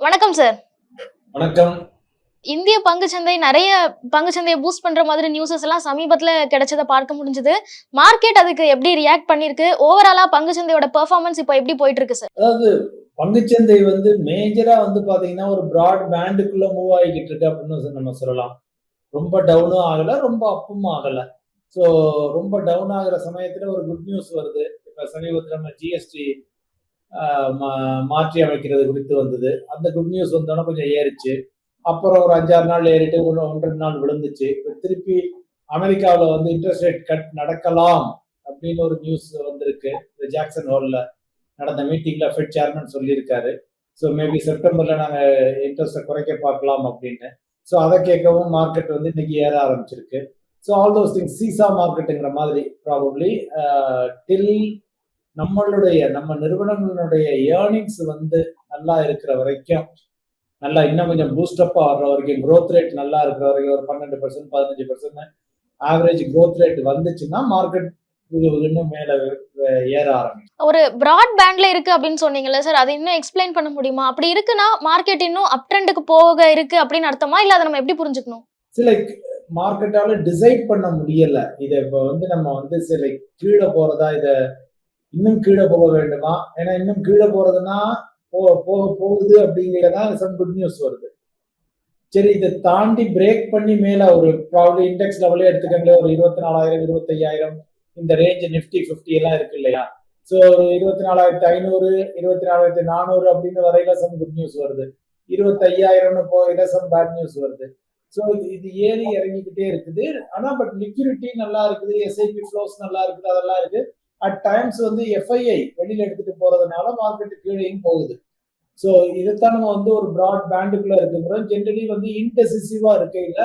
வணக்கம் சார் வணக்கம். இந்திய பங்குச்சந்தை நிறைய பங்குச்சந்தையை பூஸ்ட் பண்ற மாதிரி நியூஸஸ் எல்லாம் சமீபத்துல கிடைச்சதை பார்க்க முடிஞ்சது. மார்க்கெட் அதுக்கு எப்படி ரியாக்ட் பண்ணிருக்கு ஓவராலா பங்குச்சந்தையோட பெர்ஃபார்மன்ஸ் இப்போ எப்படி போயிட்டு இருக்கு சார் அதாவது பங்குச்சந்தை வந்து மேஜரா வந்து பாத்தீங்கன்னா ஒரு பிராட் பேண்டுக்குள்ள மூவ் ஆகிக்கிட்டு இருக்கு அப்படின்னு நம்ம சொல்லலாம். ரொம்ப டவுனும் ஆகல ரொம்ப அப்பும் ஆகல. ஸோ ரொம்ப டவுன் ஆகுற சமயத்துல ஒரு குட் நியூஸ் வருது. இப்ப சமீபத்தில் நம்ம ஜிஎஸ்டி மாற்றி அமைக்கிறது குறித்து வந்தது. அந்த குட் நியூஸ் வந்தோன்னா கொஞ்சம் ஏறிச்சு. அப்புறம் ஒரு அஞ்சாறு நாள் ஏறிட்டு ஒரு ஒன்றரை நாள் விழுந்துச்சு. இப்போ திருப்பி அமெரிக்காவில் வந்து இன்ட்ரெஸ்ட் ரேட் கட் நடக்கலாம் அப்படின்னு ஒரு நியூஸ் வந்திருக்கு. இந்த ஜாக்சன் ஹாலில் நடந்த மீட்டிங்கில் ஃபெட் சேர்மன் சொல்லியிருக்காரு. ஸோ மேபி செப்டம்பரில் நாங்கள் இன்ட்ரெஸ்ட்டை குறைக்க பார்க்கலாம் அப்படின்னு. ஸோ அதை கேட்கவும் மார்க்கெட் வந்து இன்னைக்கு ஏற ஆரம்பிச்சிருக்கு. So all those things seesaw மார்க்கெட்டுங்கிற மாதிரி ப்ராபப்ளி டில் நம்மளுடைய நம்ம நிறுவனங்களுடைய ஏர்னிங்ஸ் வந்து நல்லா இருக்கிற வரைக்கும் நல்லா இன்னும் கொஞ்சம் பூஸ்டப்பாக வர்ற வரைக்கும் க்ரோத் ரேட் நல்லா இருக்கிற வரைக்கும் ஒரு பன்னெண்டு பர்சன்ட் பதினஞ்சு பர்சன்ட் ஆவரேஜ் க்ரோத் ரேட் வந்துச்சுன்னா மார்க்கெட் ஒரு பிராட் பேண்ட்ல இருக்கு அப்படின்னு சொன்னீங்கல்ல சார் அதை இன்னும் எக்ஸ்பிளைன் பண்ண முடியுமா? அப்படி இருக்குன்னா மார்க்கெட் இன்னும் அப் ட்ரெண்டுக்கு போக இருக்கு அப்படின்னு அர்த்தமா? இல்ல அதை நம்ம எப்படி புரிஞ்சுக்கணும்? சில மார்க்கெட்டால டிசைட் பண்ண முடியல. இதை இப்போ வந்து நம்ம வந்து சில கீழே போறதா இதை இன்னும் கீழே போக வேண்டுமா? ஏன்னா இன்னும் கீழே போறதுன்னா போக போக போகுது அப்படிங்கிறதான் சம் குட் நியூஸ் வருது. சரி இதை தாண்டி பிரேக் பண்ணி மேல ஒரு ப்ராப்ளம் இண்டெக்ஸ் லெவலே எடுத்துக்கங்களே ஒரு இருபத்தி நாலாயிரம் இருபத்தையாயிரம் இந்த ரேஞ்ச் நிஃப்டி ஃபிஃப்டி எல்லாம் இருக்கு இல்லையா? ஸோ ஒரு இருபத்தி நாலாயிரத்தி ஐநூறு இருபத்தி நாலாயிரத்தி நானூறு அப்படின்னு வரையில சம் குட் நியூஸ் வருது. இருபத்தி ஐயாயிரம்னு போகையில சம் பேட் நியூஸ் வருது. ஸோ இது இது ஏறி இறங்கிக்கிட்டே இருக்குது. ஆனால் பட் லிக்யூரிட்டி நல்லா இருக்குது எஸ்ஐபி ஃப்ளோஸ் நல்லா இருக்குது அதெல்லாம் இருக்குது அட் டைம்ஸ் வந்து எஃப்ஐஐ வெளியில எடுத்துட்டு போறதுனால மார்க்கெட்டு கீழேயும் போகுது. ஸோ இதைத்தான் நம்ம வந்து ஒரு ப்ராட் பேண்டுக்குள்ள இருக்குங்கிறோம் ஜென்ரலி வந்து இன்டெசிசிவா இருக்கையில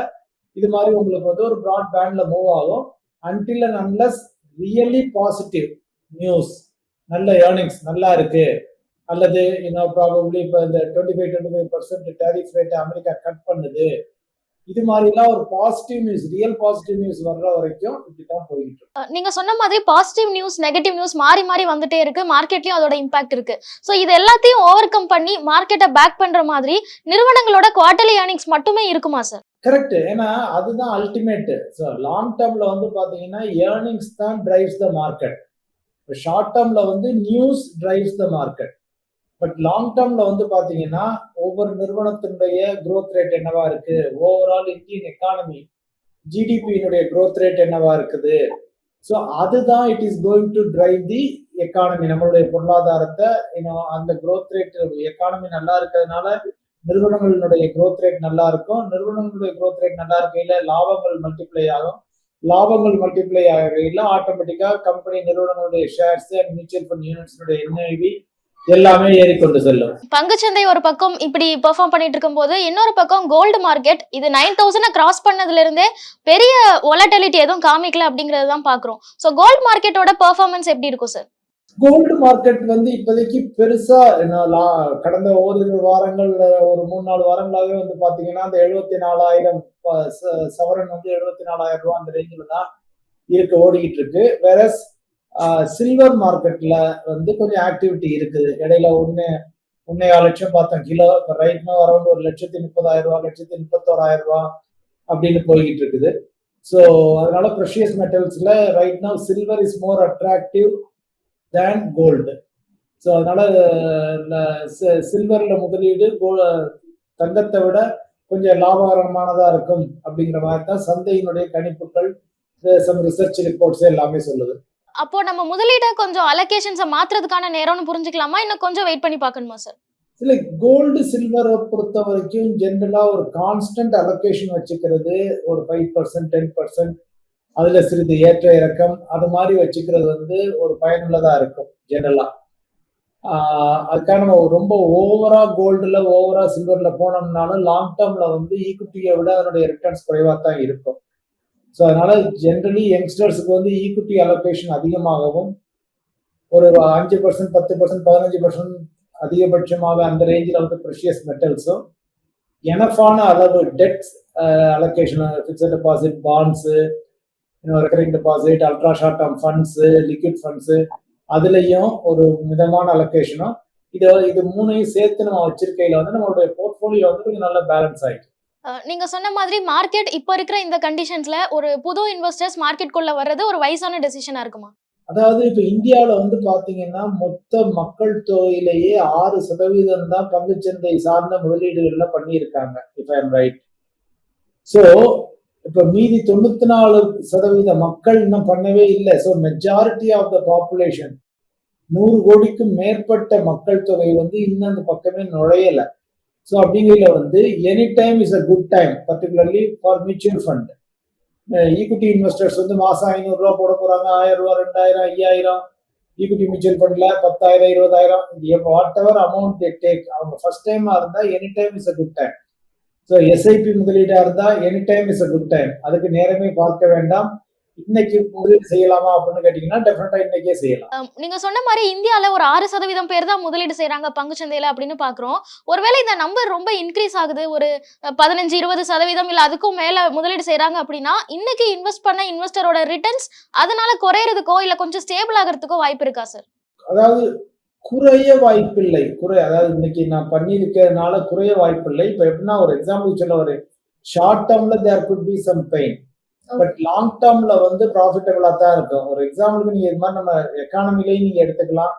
இது மாதிரி உங்களுக்கு வந்து ஒரு ப்ராட் பேண்ட்ல மூவ் ஆகும். Until and unless really positive news நல்ல ஏர்னிங்ஸ் நல்லா இருக்கு. அல்லது இன்னும் ப்ராபப்ளி இப்போ இந்த twenty five twenty five percent tariff rate America cut பண்ணுது. இது மாதிரிலாம் ஒரு positive news real positive news வர்ற வரைக்கும் இப்படிதான் போயிட்டு இருக்கு. நீங்க சொன்ன மாதிரி பாசிட்டிவ் நியூஸ் நெகட்டிவ் நியூஸ் மாறி மாறி வந்துட்டே இருக்கு. மார்க்கெட்லயும் அதோட இம்பாக்ட் இருக்கு. ஸோ இது எல்லாத்தையும் ஓவர் கம் பண்ணி மார்க்கெட்டை பேக் பண்ற மாதிரி நிறுவனங்களோட குவார்டர்லி ஏர்னிங்ஸ் மட்டுமே இருக்குமா சார் கரெக்ட் ஏன்னா அதுதான் அல்டிமேட் ஸோ லாங் டேர்ம்ல வந்து பாத்தீங்கன்னா ஏர்னிங்ஸ் தான் டிரைவ்ஸ் த மார்க்கெட் ஷார்ட் டேர்ம்ல வந்து news drives the market but long டேர்ம்ல வந்து பாத்தீங்கன்னா ஒவ்வொரு நிறுவனத்தினுடைய குரோத் ரேட் என்னவா இருக்கு? ஓவரால் இந்தியன் எக்கானமி ஜிடிபியினுடைய குரோத் ரேட் என்னவா இருக்குது? ஸோ அதுதான் it is going to drive the economy நம்மளுடைய பொருளாதாரத்தை இன்னும் அந்த குரோத் ரேட் எக்கானமி நல்லா இருக்கிறதுனால நிறுவனங்களினுடைய குரோத் ரேட் நல்லா இருக்கும். நிறுவனங்களுடைய குரோத் ரேட் நல்லா இருக்கையில லாபங்கள் மல்டிப்ளை ஆகும். லாபங்கள் மல்டிப்ளை ஆகையில ஆட்டோமேட்டிக்கா கம்பெனி நிறுவனங்களுடைய ஷேர்ஸ் அண்ட் மியூச்சுவல் ஃபண்ட் யூனிட்ஸினுடைய என்ஐவி எல்லாமே ஏறிக்கொண்டு செல்லும். பங்குச்சந்தை ஒரு பக்கம் இப்படி பெர்ஃபார்ம் பண்ணிட்டு இருக்கும்போது இன்னொரு பக்கம் கோல்டு மார்க்கெட் இது நைன் தௌசண்ட் கிராஸ் பண்ணதுல இருந்தே பெரிய ஒலட்டிலிட்டி எதுவும் காமிக்கல அப்படிங்கறது தான் பாக்குறோம் ஸோ கோல்டு மார்க்கெட்டோட பெர்ஃபார்மன்ஸ் எப்படி இருக்கும் சார் கோல்டு மார்க்கெட் வந்து இப்போதைக்கு பெருசா கடந்த ஓரிரு வாரங்கள் ஒரு மூணு நாலு வாரங்களாவே வந்து பாத்தீங்கன்னா அந்த எழுபத்தி நாலாயிரம் ச- சவரன் வந்து எழுபத்தி நாலாயிரம் ரூபாய் அந்த ரேஞ்சில் தான் இருக்கு ஓடிக்கிட்டு இருக்கு வேற சில்வர் மார்க்கெட்ல வந்து கொஞ்சம் ஆக்டிவிட்டி இருக்குது. இடையில ஒன்னு ஒன்னே லட்சம் பார்த்தோம் கிலோ இப்போ ரைட்னா அரௌண்ட் ஒரு லட்சத்தி முப்பதாயிரம் ரூபா லட்சத்தி முப்பத்தோராயிரம் ரூபா அப்படின்னு போய்கிட்டு இருக்குது. ஸோ அதனால precious மெட்டல்ஸ்ல right now silver is more attractive than gold so அதனால சில்வர்ல முதலீடு கோ- தங்கத்தை விட கொஞ்சம் லாபகரமானதா இருக்கும் அப்படிங்கிற மாதிரி தான் சந்தையினுடைய கணிப்புகள் சம் ரிசர்ச் ரிப்போர்ட்ஸ் எல்லாமே சொல்லுது. அப்போ நம்ம முதலீட கொஞ்சம் அலோகேஷன்ஸை மாத்துறதுக்கான நேரம்னு புரிஞ்சுக்கலாமா? இன்னும் கொஞ்சம் வெயிட் பண்ணி பார்க்கணுமா சார் இல்லை கோல்டு சில்வரை பொறுத்த வரைக்கும் ஜென்ரலாக ஒரு கான்ஸ்டன்ட் அலோகேஷன் வச்சுக்கிறது ஒரு ஃபைவ் பர்சன்ட் டென் பர்சன்ட் அதில் சிறிது ஏற்ற இறக்கம். அது மாதிரி வச்சுக்கிறது வந்து ஒரு பயனுள்ளதாக இருக்கும் ஜென்ரலாக அதுக்காக நம்ம ரொம்ப ஓவரா கோல்டுல ஓவரா சில்வர்ல போனோம்னாலும் லாங் டேர்ம்ல வந்து ஈக்குட்டியை விட அதனுடைய ரிட்டர்ன்ஸ் குறைவாக தான் இருக்கும். ஸோ அதனால ஜென்ரலி யங்ஸ்டர்ஸுக்கு வந்து ஈக்குட்டி அலோகேஷன் அதிகமாகவும் ஒரு அஞ்சு பர்சன்ட் பத்து பர்சன்ட் பதினஞ்சு பர்சன்ட் அதிகபட்சமாக அந்த ரேஞ்சில் வந்து ப்ரெஷியஸ் மெட்டல்ஸும் எனஃபான அளவு debt allocation fixed deposit bonds recurring deposit ultra short term funds liquid funds அதுலேயும் ஒரு மிதமான அலோகேஷனும் இதை இது மூணையும் சேர்த்து நம்ம வச்சிருக்கையில வந்து நம்மளுடைய போர்ட்ஃபோலியோ வந்து கொஞ்சம் நல்ல பேலன்ஸ் ஆகிடுச்சு நீங்க சொன்ன மாதிரி மார்க்கெட் இப்போ இருக்கிற இந்த கண்டிஷன்ஸ்ல ஒரு புது இன்வெஸ்டர்ஸ் மார்க்கெட்குள்ள வர்றது ஒரு வயசான டெசிஷனா இருக்குமா? அதாவது இப்ப இந்தியாவில வந்து பாத்தீங்கன்னா மொத்த மக்கள் தொகையிலேயே ஆறு சதவீதம் தான் பங்குச்சந்தை சார்ந்த முதலீடுகள்ல பண்ணியிருக்காங்க இஃப் ஐம் ரைட் சோ இப்ப மீதி தொண்ணூத்தி நாலு சதவீத மக்கள் இன்னும் பண்ணவே இல்லை. So majority of the population நூறு கோடிக்கும் மேற்பட்ட மக்கள் தொகை வந்து இன்னும் அந்த பக்கமே நுழையல. ஸோ அப்படிங்கிறதுல வந்து any time is a good time particularly for mutual fund equity investors வந்து மாசம் ஐநூறுரூவா போட போறாங்க ஆயிரம் ரூபா ரெண்டாயிரம் ஐயாயிரம். ஈக்விட்டி மியூச்சுவல் ஃபண்ட்ல பத்தாயிரம் இருபதாயிரம். இது வாட் எவர் அமௌண்ட் டேக் அவங்க ஃபர்ஸ்ட் டைமா இருந்தா any time is a good time so SIP முதலீடா இருந்தா any time is a good time அதுக்கு நேரமே பார்க்க வேண்டாம். இன்னைக்கு முதலீடு செய்யலாமா அப்படின்னு கேட்டீங்கன்னா டெஃபினட்டா இன்னைக்கே செய்யலாம். நீங்க சொன்ன மாதிரி இந்தியால ஒரு ஆறு சதவீதம் பேர் தான் முதலீடு செய்றாங்க பங்குச்சந்தையில அப்படின்னு பாக்குறோம். ஒருவேளை இந்த நம்பர் ரொம்ப இன்க்ரீஸ் ஆகுது ஒரு பதினஞ்சு இருபது சதவீதம் இல்ல அதுக்கும் மேல முதலீடு செய்றாங்க அப்படின்னா இன்னைக்கு இன்வெஸ்ட் பண்ண இன்வெஸ்டரோட ரிட்டர்ன்ஸ் அதனால குறையறதுக்கோ இல்ல கொஞ்சம் ஸ்டேபிள் ஆகிறதுக்கோ வாய்ப்பு இருக்கா சார் அதாவது குறைய வாய்ப்பில்லை. குறை அதாவது இன்னைக்கு நான் பண்ணியிருக்கிறதுனால குறைய வாய்ப்பில்லை. இப்போ எப்படின்னா ஒரு எக்ஸாம்பிள் சொல்ல ஒரு short டேர்ம்ல there could be some pain but long டேர்ம்ல வந்து ப்ராஃபிட்டபிளா தான் இருக்கும். ஒரு எக்ஸாம்பிளுக்கு நீங்க இது மாதிரி நம்ம எக்கானமிலேயே நீங்க எடுத்துக்கலாம்.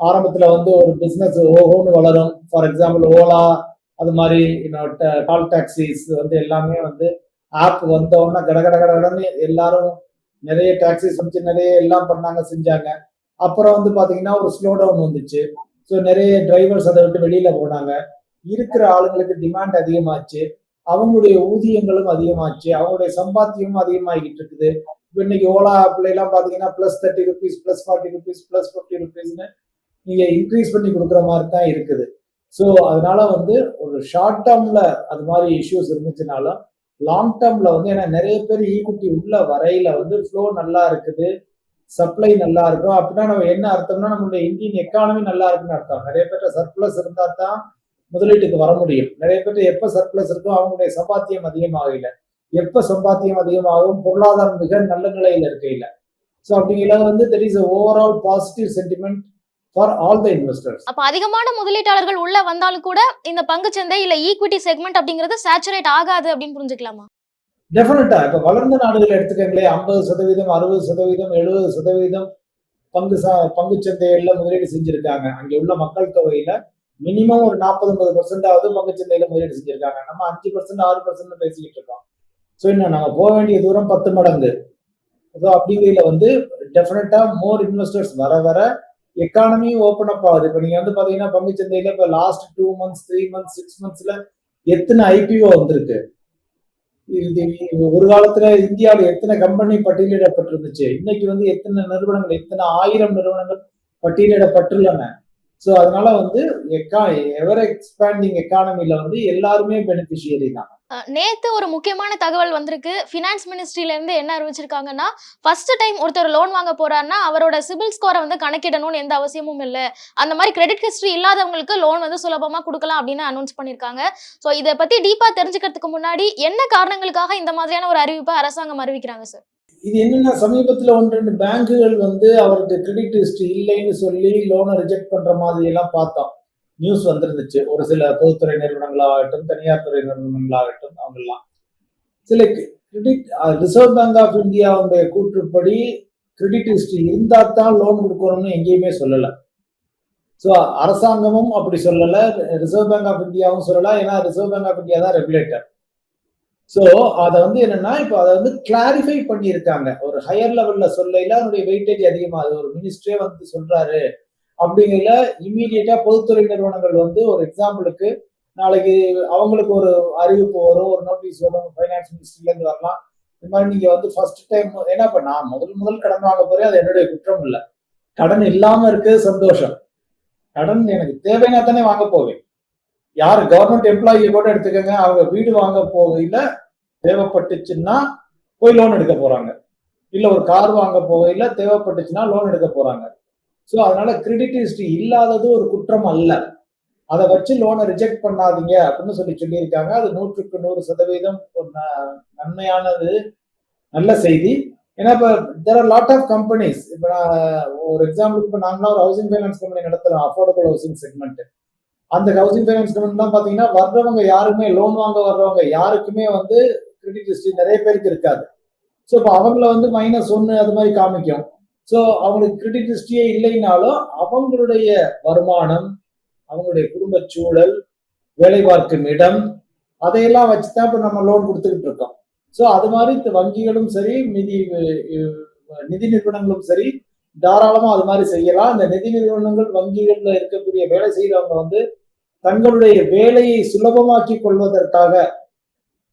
ஆரம்பத்துல வந்து ஒரு பிசினஸ் ஓஹோன்னு வளரும். ஃபார் எக்ஸாம்பிள் ஓலா அது மாதிரி கால் டாக்ஸிஸ் வந்து எல்லாமே வந்து ஆப் வந்த கட கட கட கடன்னு எல்லாரும் நிறைய டாக்ஸிஸ் வந்து நிறைய எல்லாம் பண்ணாங்க செஞ்சாங்க. அப்புறம் வந்து பாத்தீங்கன்னா ஒரு ஸ்லோ டவுன் வந்துச்சு. ஸோ நிறைய டிரைவர்ஸ் அதை விட்டு வெளியில போனாங்க. இருக்கிற ஆளுங்களுக்கு டிமாண்ட் அதிகமாச்சு. அவங்களுடைய ஊதியங்களும் அதிகமாச்சு அவங்களுடைய சம்பாத்தியமும் அதிகமாகிட்டு இருக்குது. இப்போ இன்னைக்கு ஓலா ஆப்ல எல்லாம் பாத்தீங்கன்னா plus thirty rupees plus forty rupees plus fifty ருபீஸ்னு நீங்க இன்க்ரீஸ் பண்ணி கொடுக்குற மாதிரி தான் இருக்குது. ஸோ அதனால வந்து ஒரு ஷார்ட் டேர்ம்ல அது மாதிரி இஷ்யூஸ் இருந்துச்சுனாலும் லாங் டேர்ம்ல வந்து ஏன்னா நிறைய பேர் ஈக்குட்டி உள்ள வரையில வந்து ஃப்ளோ நல்லா இருக்குது சப்ளை நல்லா இருக்கும். அப்படின்னா நம்ம என்ன அர்த்தம்னா நம்மளுடைய இந்தியன் எக்கானமி நல்லா இருக்குன்னு அர்த்தம். நிறைய பேர் சர்ப்ளஸ் இருந்தா தான் முதலீட்டுக்கு வர முடியும். நிறைய பேர்ட்ட எப்ப சர்ப்ளஸ் இருக்கோ அவங்களுடைய சம்பாத்தியம் அதிகமாகல எப்ப சம்பாத்தியம் அதிகமாகும்? பொருளாதாரம் மிக நல்ல நிலையில இருக்கையில. ஸோ அப்படிங்கிற வந்து there is overall positive sentiment for all the investors அப்ப அதிகமான முதலீட்டாளர்கள் உள்ள வந்தாலும் கூட இந்த பங்குச்சந்தை இல்ல ஈக்விட்டி செக்மெண்ட் அப்படிங்கிறது சேச்சுரேட் ஆகாது அப்படின்னு புரிஞ்சுக்கலாமா? டெஃபினட்டா இப்ப வளர்ந்த நாடுகள் எடுத்துக்கங்களேன். ஐம்பது சதவீதம் அறுபது சதவீதம் எழுபது சதவீதம் பங்கு சா பங்கு சந்தைகள்ல முதலீடு செஞ்சிருக்காங்க. அங்க உள்ள மக்கள் தொகையில மினிமம் ஒரு நாற்பது ஐம்பது பர்சன்டாவது பங்கு சந்தையில முதலீடு செஞ்சிருக்காங்க. நம்ம அஞ்சு பர்சன்ட் ஆறு பர்சன்ட் பேசிக்கிட்டு இருக்கோம். ஸோ என்ன நம்ம போக வேண்டிய தூரம் பத்து மடங்கு. ஸோ அப்படிங்கையில வந்து டெஃபினட்டா மோர் இன்வெஸ்டர்ஸ் வர வர எக்கானமி ஓப்பன் அப் ஆகுது. இப்போ நீங்க வந்து பாத்தீங்கன்னா பங்குச்சந்தையில இப்போ last two months three months six மந்த்ஸ்ல எத்தனை ஐபிஓ வந்திருக்கு? ஒரு காலத்துல இந்தியாவில் எத்தனை கம்பெனி பட்டியலிடப்பட்டிருந்துச்சு? இன்னைக்கு வந்து எத்தனை நிறுவனங்கள் எத்தனை ஆயிரம் நிறுவனங்கள் பட்டியலிடப்பட்டுள்ளன? ஸோ அதனால வந்து எக்கா எவர் எக்ஸ்பேண்டிங் எக்கானமில வந்து எல்லாருமே பெனிஃபிஷியரி தான். நேத்து ஒரு முக்கியமான தகவல் வந்திருக்கு. ஃபினான்ஸ் மினிஸ்ட்ரியில இருந்து என்ன அறிவிச்சிருக்காங்கன்னா ஃபர்ஸ்ட் டைம் ஒருத்தர் லோன் வாங்க போறாருன்னா அவரோட சிபில் ஸ்கோரை வந்து கணக்கிடணும்னு எந்த அவசியமும் இல்லை. அந்த மாதிரி கிரெடிட் ஹிஸ்டரி இல்லாதவங்களுக்கு லோன் வந்து சுலபமா கொடுக்கலாம் அப்படின்னு அனௌன்ஸ் பண்ணிருக்காங்க. ஸோ இதை பத்தி டீப்பா தெரிஞ்சுக்கிறதுக்கு முன்னாடி என்ன காரணங்களுக்காக இந்த மாதிரியான ஒரு அறிவிப்பை அரசாங்கம் அறிவிக்கிறாங்க சார் இது என்னன்னா சமீபத்துல ஒன்று ரெண்டு பேங்குகள் வந்து அவருக்கு கிரெடிட் ஹிஸ்ட்ரி இல்லைன்னு சொல்லி லோனை ரிஜெக்ட் பண்ற மாதிரி எல்லாம் பார்த்தோம். நியூஸ் வந்திருந்துச்சு. ஒரு சில பொதுத்துறை நிறுவனங்களாகட்டும் தனியார் துறை நிறுவனங்களாகட்டும் அவங்கெல்லாம். சில கிரெடிட் ரிசர்வ் பேங்க் ஆஃப் இந்தியாவுடைய கூற்றுப்படி கிரெடிட் ஹிஸ்ட்ரி இருந்தா தான் லோன் கொடுக்கணும்னு எங்கேயுமே சொல்லலை. ஸோ அரசாங்கமும் அப்படி சொல்லலை. ரிசர்வ் பேங்க் ஆஃப் இந்தியாவும் சொல்லலாம் ஏன்னா ரிசர்வ் பேங்க் ஆஃப் இந்தியா தான் ரெகுலேட்டர். ஸோ அதை வந்து என்னன்னா இப்போ அதை வந்து கிளாரிஃபை பண்ணியிருக்காங்க. ஒரு ஹையர் லெவல்ல சொல்லையில அதனுடைய வெயிட்டேஜ் அதிகமாகுது ஒரு மினிஸ்ட்ரே வந்து சொல்றாரு. அப்படிங்கிறதுல இம்மீடியட்டா பொதுத்துறை நிறுவனங்கள் வந்து ஒரு எக்ஸாம்பிளுக்கு நாளைக்கு அவங்களுக்கு ஒரு அறிவிப்பு வரும் ஒரு நோட்டீஸ் வரும் ஃபைனான்ஸ் மினிஸ்ட்ரில இருந்து வரலாம். இந்த மாதிரி நீங்க வந்து ஃபர்ஸ்ட் டைம் ஏன்னா இப்ப நான் முதல் முதல் கடன் வாங்க போறேன் அது என்னுடைய குற்றம் இல்லை. கடன் இல்லாம இருக்கிறது சந்தோஷம். கடன் எனக்கு தேவைன்னா தானே வாங்க போவேன். யார் கவர்மெண்ட் எம்ப்ளாயி கூட எடுத்துக்கோங்க. அவங்க வீடு வாங்க போகையில தேவைப்பட்டுச்சுன்னா போய் லோன் எடுக்க போறாங்க. இல்ல ஒரு கார் வாங்க போகையில தேவைப்பட்டுச்சுன்னா லோன் எடுக்க போறாங்க. ஸோ அதனால கிரெடிட் ஹிஸ்டரி இல்லாதது ஒரு குற்றம் அல்ல. அதை வச்சு லோனை ரிஜெக்ட் பண்ணாதீங்க அப்படின்னு சொல்லி சொல்லியிருக்காங்க. அது நூற்றுக்கு நூறு சதவீதம் ஒரு ந- நன்மையானது நல்ல செய்தி. ஏன்னா இப்போ there are lot of companies இப்போ நான் ஒரு எக்ஸாம்பிளுக்கு இப்போ நாங்களாம் ஒரு ஹவுசிங் ஃபைனான்ஸ் கம்பெனி நடத்துகிறோம் அஃபோர்டபுள் ஹவுசிங் செக்மெண்ட் அந்த ஹவுசிங் ஃபைனான்ஸ் கம்பெனிலாம் பார்த்தீங்கன்னா வர்றவங்க யாருமே லோன் வாங்க வர்றவங்க யாருக்குமே வந்து கிரெடிட் ஹிஸ்ட்ரி நிறைய பேருக்கு இருக்காது. ஸோ இப்போ அவங்கள வந்து மைனஸ் ஒன்று அது மாதிரி காமிக்கும். ஸோ அவங்களுக்கு கிரெடிட் ஹிஸ்ட்ரியே இல்லைனாலும் அவங்களுடைய வருமானம் அவங்களுடைய குடும்ப சூழல் வேலை பார்க்கும் இடம் அதையெல்லாம் வச்சு தான் இப்போ நம்ம லோன் கொடுத்துக்கிட்டு இருக்கோம். ஸோ அது மாதிரி இந்த வங்கிகளும் சரி நிதி நிதி நிறுவனங்களும் சரி தாராளமா அது மாதிரி செய்யலாம். இந்த நிதி நிறுவனங்கள் வங்கிகள்ல இருக்கக்கூடிய வேலை செய்யறவங்க வந்து தங்களுடைய வேலையை சுலபமாக்கி கொள்வதற்காக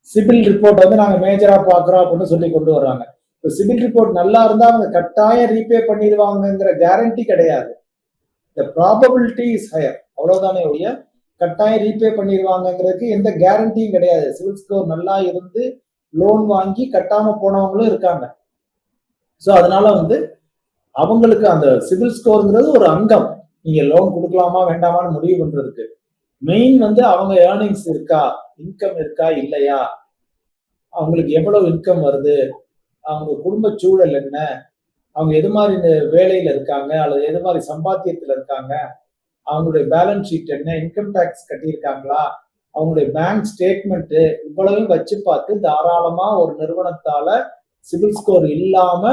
சிபில் ரிப்போர்ட் வந்து நாங்க மேஜரா பாக்குறோம் அப்படின்னு சொல்லி கொண்டு வர்றாங்க. இப்போ சிபில் ரிப்போர்ட் நல்லா இருந்தா அவங்க கட்டாயம் ரீபே பண்ணிடுவாங்கங்கிற கேரண்டி கிடையாது. த ப்ராபபிலிட்டி இஸ் ஹையர் அவ்வளவுதானே ஒழிய கட்டாயம் ரீபே பண்ணிடுவாங்கங்கிறதுக்கு எந்த கேரண்டியும் கிடையாது. சிவில் ஸ்கோர் நல்லா இருந்து லோன் வாங்கி கட்டாம போனவங்களும் இருக்காங்க. ஸோ அதனால வந்து அவங்களுக்கு அந்த சிவில் ஸ்கோருங்கிறது ஒரு அங்கம். நீங்க லோன் கொடுக்கலாமா வேண்டாமான்னு முடிவு பண்றதுக்கு. மெயின் வந்து அவங்க ஏர்னிங்ஸ் இருக்கா இன்கம் இருக்கா இல்லையா? அவங்களுக்கு எவ்வளவு இன்கம் வருது? அவங்க குடும்ப சூழல் என்ன? அவங்க எது மாதிரி இந்த வேலையில இருக்காங்க? அல்லது எது மாதிரி சம்பாத்தியத்துல இருக்காங்க? அவங்களுடைய பேலன்ஸ் ஷீட் என்ன? இன்கம் டேக்ஸ் கட்டியிருக்காங்களா? அவங்களுடைய பேங்க் ஸ்டேட்மெண்ட் இவ்வளவும் வச்சு பார்த்து தாராளமா ஒரு நிறுவனத்தால சிவில் ஸ்கோர் இல்லாம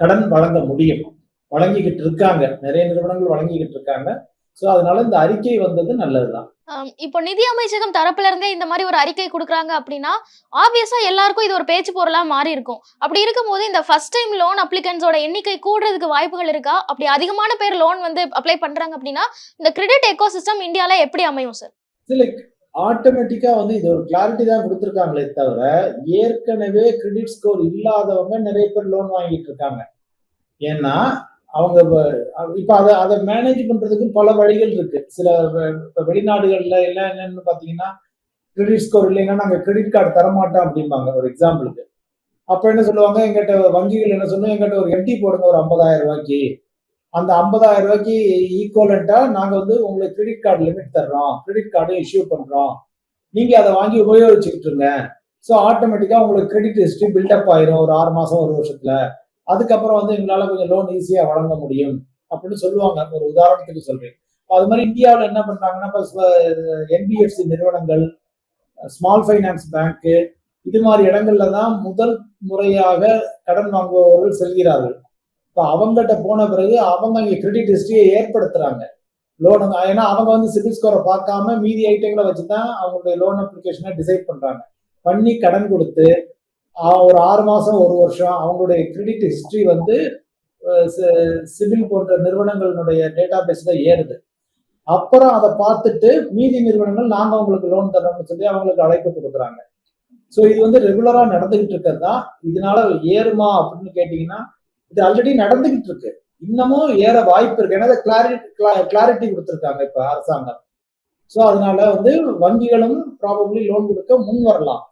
கடன் வழங்க முடியும். வழங்கிக்கிட்டு இருக்காங்க. நிறைய நிறுவனங்கள் வழங்கிக்கிட்டு இருக்காங்க. ஸோ அதனால இந்த அறிக்கை வந்தது நல்லதுதான். இப்போ நிதி அமைச்சகம் தரப்புல இருந்தே இந்த மாதிரி ஒரு அறிக்கை கொடுக்குறாங்க அப்படின்னா ஆப்வியஸா எல்லாருக்கும் இது ஒரு பேச்சு பொருளா மாறி இருக்கும். அப்படி இருக்கும்போது இந்த ஃபர்ஸ்ட் டைம் லோன் அப்ளிகன்ஸோட எண்ணிக்கை கூடுறதுக்கு வாய்ப்புகள் இருக்கா? அப்படி அதிகமான பேர் லோன் வந்து அப்ளை பண்றாங்க அப்படின்னா இந்த கிரெடிட் எக்கோ சிஸ்டம் இந்தியால எப்படி அமையும் சார் ஆட்டோமேட்டிக்கா வந்து இது ஒரு கிளாரிட்டி தான் கொடுத்துருக்காங்களே தவிர ஏற்கனவே கிரெடிட் ஸ்கோர் இல்லாதவங்க நிறைய பேர் லோன் வாங்கிட்டு இருக்காங்க. ஏன்னா அவங்க இப்ப- அதை அதை மேனேஜ் பண்றதுக்கு பல வழிகள் இருக்கு. சில இப்போ இப்ப வெளிநாடுகள்ல எல்லாம் என்னன்னு பாத்தீங்கன்னா கிரெடிட் ஸ்கோர் இல்லைன்னா நாங்க கிரெடிட் கார்டு தரமாட்டோம் அப்படிம்பாங்க ஒரு எக்ஸாம்பிளுக்கு அப்ப என்ன சொல்லுவாங்க? எங்கிட்ட வங்கிகள் என்ன சொல்லுவோம் எங்கிட்ட ஒரு எம்டி போடுங்க ஒரு ஐம்பதாயிரம் ரூபாய்க்கு. அந்த ஐம்பதாயிரம் ரூபாய்க்கு ஈக்குவலண்டா நாங்க வந்து உங்களுக்கு கிரெடிட் கார்டு லிமிட் தர்றோம். கிரெடிட் கார்டு இஷ்யூ பண்றோம். நீங்க அதை வாங்கி உபயோகிச்சுக்கிட்டு இருங்க. ஸோ ஆட்டோமேட்டிக்கா உங்களுக்கு கிரெடிட் ஹிஸ்டரி பில்டப் ஆயிரும். ஒரு ஆறு மாசம் ஒரு வருஷத்துல. அதுக்கப்புறம் வந்து எங்களால கொஞ்சம் லோன் ஈஸியா வழங்க முடியும். அப்படின்னு சொல்லுவாங்க. ஒரு உதாரணத்துக்கு சொல்றேன். அது மாதிரி இந்தியாவில் என்ன பண்றாங்கன்னா என்பிஎஃப்சி நிறுவனங்கள் ஸ்மால் ஃபைனான்ஸ் பேங்க் இது மாதிரி இடங்கள்ல தான் முதல் முறையாக கடன் வாங்குபவர்கள் செல்கிறார்கள். இப்போ அவங்ககிட்ட போன பிறகு அவங்க இங்க கிரெடிட் ஹிஸ்டரியை ஏற்படுத்துறாங்க. லோன் ஏன்னா அவங்க வந்து சிபில் ஸ்கோரை பார்க்காம மீதி ஐட்டங்களை வச்சு தான் அவங்களுடைய லோன் அப்ளிகேஷனை டிசைட் பண்றாங்க. பண்ணி கடன் கொடுத்து ஒரு ஆறு மாசம் ஒரு வருஷம் அவங்களுடைய கிரெடிட் ஹிஸ்டரி வந்து சிவில் போன்ற நிறுவனங்களுடைய டேட்டா பேஸ்ல ஏறுது. அப்புறம் அதை பார்த்துட்டு மீதி நிறுவனங்கள் நாங்க அவங்களுக்கு லோன் தரோம்னு சொல்லி அவங்களுக்கு அழைப்பு கொடுக்குறாங்க. ஸோ இது வந்து ரெகுலரா நடந்துகிட்டு இருக்கிறது? தான் இதனால ஏறுமா அப்படின்னு கேட்டீங்கன்னா இது ஆல்ரெடி நடந்துகிட்டு இருக்கு இன்னமும் ஏற வாய்ப்பு இருக்கு. ஏன்னா கிளாரிட்டி கிளாரிட்டி கொடுத்துருக்காங்க இப்ப அரசாங்கம். ஸோ அதனால வந்து வங்கிகளும் ப்ராபப்ளி லோன் கொடுக்க முன் வரலாம்.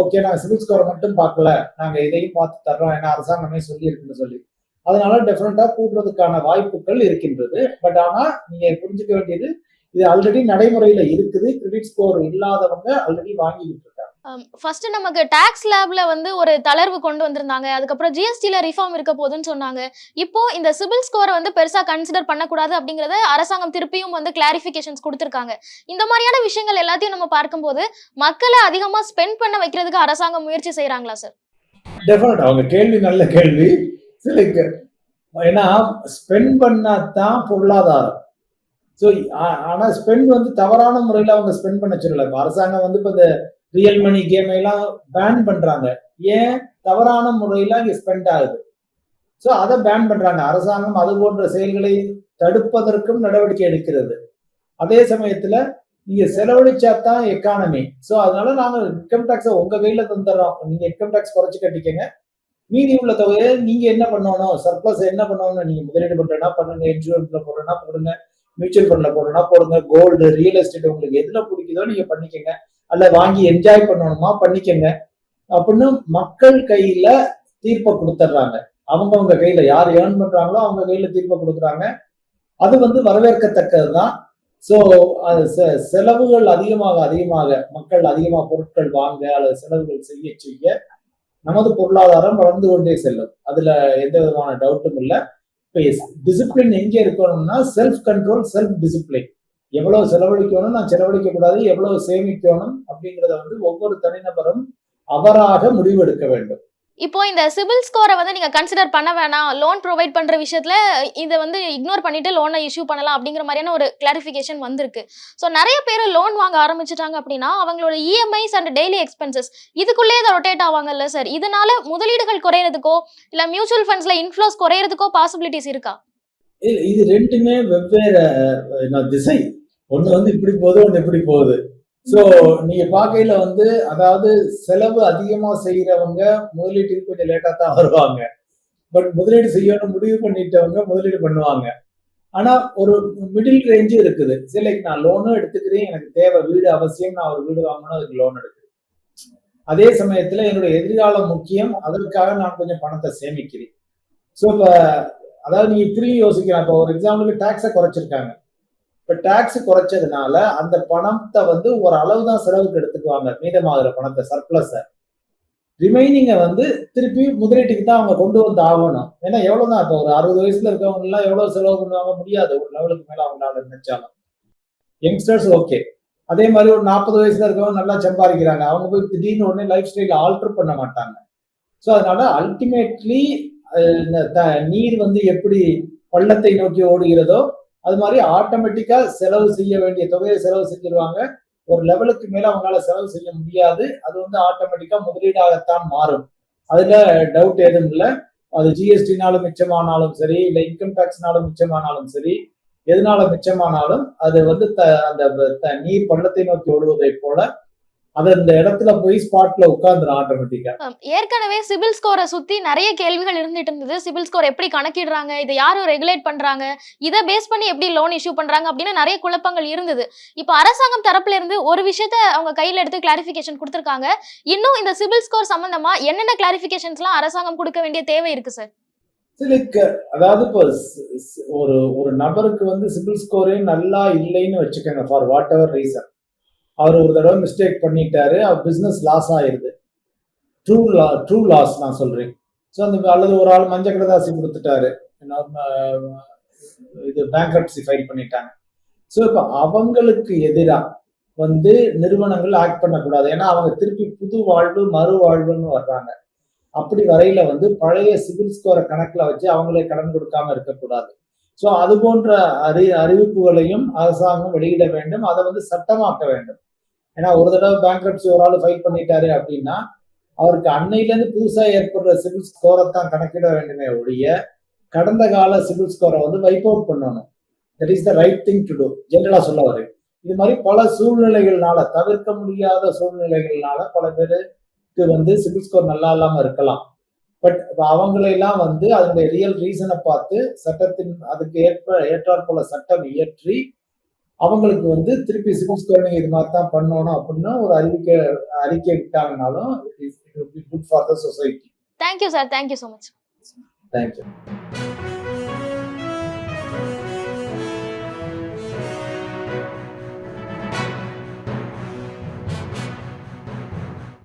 ஓகே நாங்க சிவில் ஸ்கோரை மட்டும் பார்க்கல. நாங்க இதையும் பார்த்து தர்றோம் ஏன்னா அரசாங்கமே சொல்லி இருக்குன்னு சொல்லி. அதனால டெஃபினட்டா கூட்டுறதுக்கான வாய்ப்புகள் இருக்கின்றது. பட் ஆனா நீங்க புரிஞ்சுக்க வேண்டியது இது ஆல்ரெடி நடைமுறையில இருக்குது. கிரெடிட் ஸ்கோர் இல்லாதவங்க ஆல்ரெடி வாங்கிக்கிட்டு இருக்காங்க. Um, ஃபர்ஸ்ட் நமக்கு டாக்ஸ் லேப்ல வந்து ஒரு தளர்வு கொண்டு வந்திருந்தாங்க. அதுக்கப்புறம் ஜிஎஸ்டில ரிஃபார்ம் இருக்க போகுதுன்னு சொன்னாங்க. இப்போ இந்த சிபில் ஸ்கோரை வந்து பெருசா கன்சிடர் பண்ணக்கூடாது அப்படிங்கறத அரசாங்கம் திருப்பியும் வந்து கிளாரிபிகேஷன்ஸ் கொடுத்துருக்காங்க. இந்த மாதிரியான விஷயங்கள் எல்லாத்தையும் நம்ம பார்க்கும்போது மக்களை அதிகமா ஸ்பெண்ட் பண்ண வைக்கிறதுக்கு அரசாங்கம் முயற்சி செய்யறாங்களா சார் டெஃபினட் அவங்க கேள்வி நல்ல கேள்வி. ஏன்னா ஸ்பெண்ட் பண்ணாதான் பொருளாதாரம். ஸோ ஆனால் ஸ்பெண்ட் வந்து தவறான முறையில் அவங்க ஸ்பெண்ட் பண்ண சொல்லல. இப்போ அரசாங்கம் வந்து இப்போ இந்த ரியல் மணி கேம் எல்லாம் பேன் பண்றாங்க. ஏன்? தவறான முறையில் இங்கே ஸ்பெண்ட் ஆகுது. ஸோ அதை பேன் பண்றாங்க. அரசாங்கம் அது போன்ற செயல்களை தடுப்பதற்கும் நடவடிக்கை எடுக்கிறது. அதே சமயத்துல நீங்க செலவழிச்சா தான் எக்கானமி ஸோ அதனால நாங்க இன்கம் டேக்ஸை உங்க கையில தந்துடுறோம். நீங்க இன்கம் டேக்ஸ் குறைச்சு கட்டிக்கங்க. மீதி உள்ள தொகையை நீங்க என்ன பண்ணணும்? சர்ப்ளஸ் என்ன பண்ணணும் நீங்க முதலீடு பண்றேன்னா பண்ணுங்க. இன்சூரன்ஸ்ல போடுறேன்னா போடுங்க. மியூச்சுவல் ஃபண்ட்ல போடுறேன்னா போடுங்க. கோல்டு ரியல் எஸ்டேட் உங்களுக்கு எதுல பிடிக்குதோ நீங்க பண்ணிக்கங்க. அல்ல வாங்கி என்ஜாய் பண்ணணுமா? பண்ணிக்கங்க. அப்படின்னு மக்கள் கையில தீர்ப்பை கொடுத்துட்றாங்க. அவங்கவுங்க கையில யார் ஏர்ன் பண்றாங்களோ அவங்க கையில தீர்ப்பை கொடுக்குறாங்க. அது வந்து வரவேற்கத்தக்கது தான் ஸோ அது செ- செலவுகள் அதிகமாக அதிகமாக மக்கள் அதிகமாக பொருட்கள் வாங்க அல்லது செலவுகள் செய்ய செய்ய நமது பொருளாதாரம் வளர்ந்து கொண்டே செல்லும். அதுல எந்த விதமான டவுட்டும் இல்லை. டிசிப்ளின் எங்கே இருக்கணும்னா செல்ஃப் கண்ட்ரோல் செல்ஃப் டிசிப்ளின் எவ்வளவு செலவழிக்கணும் நான் செலவழிக்க கூடாது எவ்வளவு சேமிக்கணும் அப்படிங்கறத வந்து ஒவ்வொரு தனிநபரும் அவராக முடிவெடுக்க வேண்டும். இப்போ இந்த சிபில் ஸ்கோரை வந்து நீங்க கன்சிடர் பண்ண வேணாம் லோன் ப்ரொவைட் பண்ற விஷயத்துல இதை வந்து இக்னோர் பண்ணிட்டு லோனை இஷ்யூ பண்ணலாம் அப்படிங்கிற மாதிரியான ஒரு கிளாரிஃபிகேஷன் வந்திருக்கு. ஸோ நிறைய பேர் லோன் வாங்க ஆரம்பிச்சிட்டாங்க அப்படின்னா அவங்களோட இஎம்ஐஸ் அண்ட் டெய்லி எக்ஸ்பென்சஸ் இதுக்குள்ளே இதை ரொட்டேட் ஆவாங்கல்ல சார் இதனால முதலீடுகள் குறையறதுக்கோ இல்ல மியூச்சுவல் ஃபண்ட்ஸ்ல இன்ஃப்ளோஸ் குறையறதுக்கோ பாசிபிலிட்டிஸ் இருக்கா? இது ரெண்டுமே வெவ்வேறு திசை. ஒன்று வந்து இப்படி போகுது ஒன்று இப்படி போகுது. ஸோ நீங்க பார்க்கையில வந்து அதாவது செலவு அதிகமா செய்யறவங்க முதலீட்டுக்கு கொஞ்சம் லேட்டா தான் வருவாங்க. பட் முதலீடு செய்யணும் முடிவு பண்ணிட்டவங்க முதலீடு பண்ணுவாங்க. ஆனா ஒரு மிடில் ரேஞ்சு இருக்குது. சரி நான் லோனும் எடுத்துக்கிறேன் எனக்கு தேவை வீடு அவசியம் நான் ஒரு வீடு வாங்கணும் அதுக்கு லோன் எடுக்கிறேன். அதே சமயத்துல என்னுடைய எதிர்காலம் முக்கியம் அதற்காக நான் கொஞ்சம் பணத்தை சேமிக்கிறேன். ஸோ இப்போ அதாவது நீங்க திரும்பி யோசிக்கலாம். இப்போ ஒரு எக்ஸாம்பிளுக்கு டாக்ஸை குறைச்சிருக்காங்க. இப்ப டாக்ஸ் குறைச்சதுனால அந்த பணத்தை வந்து ஒரு அளவு தான் செலவுக்கு எடுத்துக்குவாங்க. மீதமாகிற பணத்தை சர்ப்ளஸ ரிமைனிங்கை வந்து திருப்பி முதலீட்டுக்கு தான் அவங்க கொண்டு வந்து ஆகணும். ஏன்னா எவ்வளவுதான்? இப்போ ஒரு அறுபது வயசுல இருக்கவங்க எல்லாம் எவ்வளவு செலவு பண்ணுவாங்க? முடியாது. ஒரு லெவலுக்கு மேல அவங்களால நினைச்சாலும். யங்ஸ்டர்ஸ் ஓகே அதே மாதிரி ஒரு நாற்பது வயசுல இருக்கவங்க நல்லா சம்பாதிக்கிறாங்க. அவங்க போய் திடீர்னு உடனே லைஃப் ஸ்டைல ஆல்டர் பண்ண மாட்டாங்க. ஸோ அதனால அல்டிமேட்லி நீர் வந்து எப்படி பள்ளத்தை நோக்கி ஓடுகிறதோ அது மாதிரி ஆட்டோமேட்டிக்கா செலவு செய்ய வேண்டிய தொகையை செலவு செஞ்சிருவாங்க. ஒரு லெவலுக்கு மேல அவங்களால செலவு செய்ய முடியாது. அது வந்து ஆட்டோமேட்டிக்கா முதலீடாகத்தான் மாறும். அதுல டவுட் எதுவும் இல்லை. அது ஜிஎஸ்டினாலும் மிச்சமானாலும் சரி இல்ல இன்கம் டேக்ஸ்னாலும் மிச்சமானாலும் சரி எதனால மிச்சமானாலும் அது வந்து த அந்த நீர் பள்ளத்தை நோக்கி ஓடுவதை போல அது அந்த இடத்துல போய் ஸ்பாட்ல உட்கார்ந்துரும் ஆட்டோமேட்டிக்கா ஏற்கனவே சிபில் ஸ்கோரை சுத்தி நிறைய கேள்விகள் இருந்துட்டு இருந்தது. சிபில் ஸ்கோர் எப்படி கணக்கிடுறாங்க? இதை யாரும் ரெகுலேட் பண்றாங்க? இதை பேஸ் பண்ணி எப்படி லோன் இஷ்யூ பண்றாங்க? அப்படின்னு நிறைய குழப்பங்கள் இருந்தது. இப்போ அரசாங்கம் தரப்புல இருந்து ஒரு விஷயத்த அவங்க கையில எடுத்து கிளாரிஃபிகேஷன் கொடுத்திருக்காங்க. இன்னும் இந்த சிபில் ஸ்கோர் சம்பந்தமா என்னென்ன கிளாரிஃபிகேஷன்ஸ்லாம் அரசாங்கம் கொடுக்க வேண்டிய தேவை இருக்கு சார் அதாவது இப்போ ஒரு ஒரு நபருக்கு வந்து சிபில் ஸ்கோரே நல்லா இல்லைன்னு வச்சுக்கோங்க ஃபார் வாட் எவர் ரீசன் அவர் ஒரு தடவை மிஸ்டேக் பண்ணிட்டாரு. அவர் பிஸ்னஸ் லாஸ் ஆயிருது. ட்ரூ லா ட்ரூ லாஸ் நான் சொல்றேன். ஸோ அந்த அல்லது ஒரு ஆள் மஞ்ச கடதாசி கொடுத்துட்டாரு. இது பேங்க்ரப்சி ஃபைல் பண்ணிட்டாங்க. ஸோ இப்போ அவங்களுக்கு எதிராக வந்து நிறுவனங்கள் ஆக்ட் பண்ணக்கூடாது. ஏன்னா அவங்க திருப்பி புது வாழ்வு மறு வாழ்வுன்னு வர்றாங்க. அப்படி வரையில வந்து பழைய சிபில் ஸ்கோரை கணக்கில் வச்சு அவங்களே கடன் கொடுக்காம இருக்கக்கூடாது. ஸோ அது போன்ற அறி அறிவிப்புகளையும் அரசாங்கம் வெளியிட வேண்டும். அதை வந்து சட்டமாக்க வேண்டும். ஏன்னா ஒரு தடவை பேங்க் ஒரு ஆள் ஃபைல் பண்ணிட்டாரு அப்படின்னா அவருக்கு அன்னையிலேருந்து புதுசா ஏற்படுற சிபில் ஸ்கோரை தான் கணக்கிட வேண்டுமே ஒழிய கடந்த கால சிபில் ஸ்கோரை வந்து வைப் அவுட் பண்ணணும். That is the right thing to do ஜென்ரலா சொல்ல வரேன் இது மாதிரி பல சூழ்நிலைகள்னால தவிர்க்க முடியாத சூழ்நிலைகள்னால பல பேருக்கு வந்து சிபில் ஸ்கோர் நல்லா இல்லாம இருக்கலாம். பட் அவங்களையெல்லாம் வந்து அதனுடைய ரியல் ரீசனை பார்த்து சட்டத்தின் அதுக்கு ஏற்ப ஏற்றாற் போல சட்டம் இயற்றி அவங்களுக்கு வந்து திருப்பி சிபில் ஸ்கோர் நீங்க இது மாதிரி தான் பண்ணணும் அப்படின்னு ஒரு அறிவிக்கை அறிக்கை விட்டாங்கனாலும் good for the society thank you sir thank you so much thank you